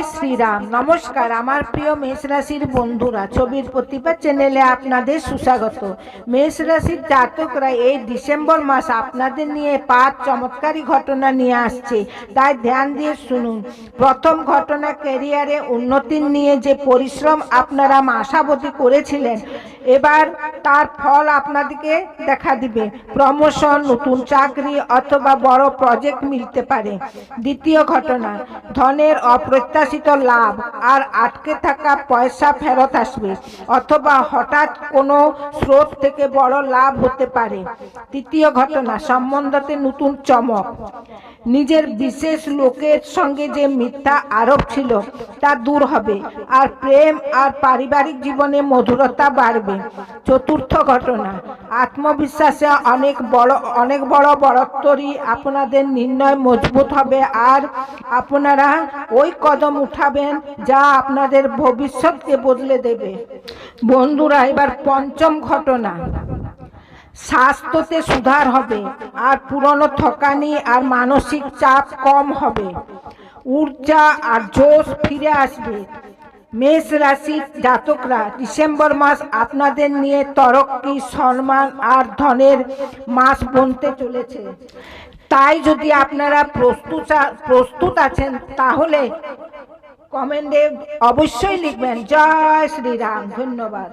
জয় শ্রীরাম। নমস্কার, আমার প্রিয় মেষ রাশির বন্ধুরা, ছবির প্রতিভা চ্যানেলে আপনাদের সুস্বাগত। মেষ রাশির জাতকরা এই ডিসেম্বর মাস আপনাদের নিয়ে পাঁচ চমৎকারী ঘটনা নিয়ে আসছে। তাই ধ্যান দিয়ে শুনুন। প্রথম ঘটনা ক্যারিয়ারে উন্নতির নিয়ে যে পরিশ্রম আপনারা আশাবতী করেছিলেন এবার তার ফল আপনাদেরকে দেখা দিবে। প্রমোশন নতুন চাকরি অথবা বড় প্রজেক্ট মিলতে পারে। দ্বিতীয় ঘটনা, ধনের অপ্রত্যাশিত লাভ আর আটকে থাকা পয়সা ফেরত আসবে অথবা হঠাৎ কোনো স্রোত থেকে বড় লাভ হতে পারে। তৃতীয় ঘটনা, সম্বন্ধতে নতুন চমক। নিজের বিশেষ লোকের সঙ্গে যে মিথ্যা আরোপ ছিল তা দূর হবে আর প্রেম আর পারিবারিক জীবনে মধুরতা বাড়বে। চতুর্থ ঘটনা, আত্মবিশ্বাসে অনেক বড় অনেক বড় বড়ত্বরই আপনাদের নির্ণয় মজবুত হবে আর আপনারা ওই কদম উঠাবেন যা আপনাদের ভবিষ্যৎকে বদলে দেবে। বন্ধুরা, এবার পঞ্চম ঘটনা, স্বাস্থ্যতে সুধার হবে আর পুরনো থকানি আর মানসিক চাপ কম হবে। ঊর্জা আর জোশ ফিরে আসবে। মেষ রাশির জাতকরা, ডিসেম্বর মাস আপনাদের নিয়ে তরক্কি সম্মান আর ধনের মাস বনতে চলেছে। তাই যদি আপনারা প্রস্তুত প্রস্তুত আছেন, তাহলে কমেন্টে অবশ্যই লিখবেন। জয় শ্রীরাম, ধন্যবাদ।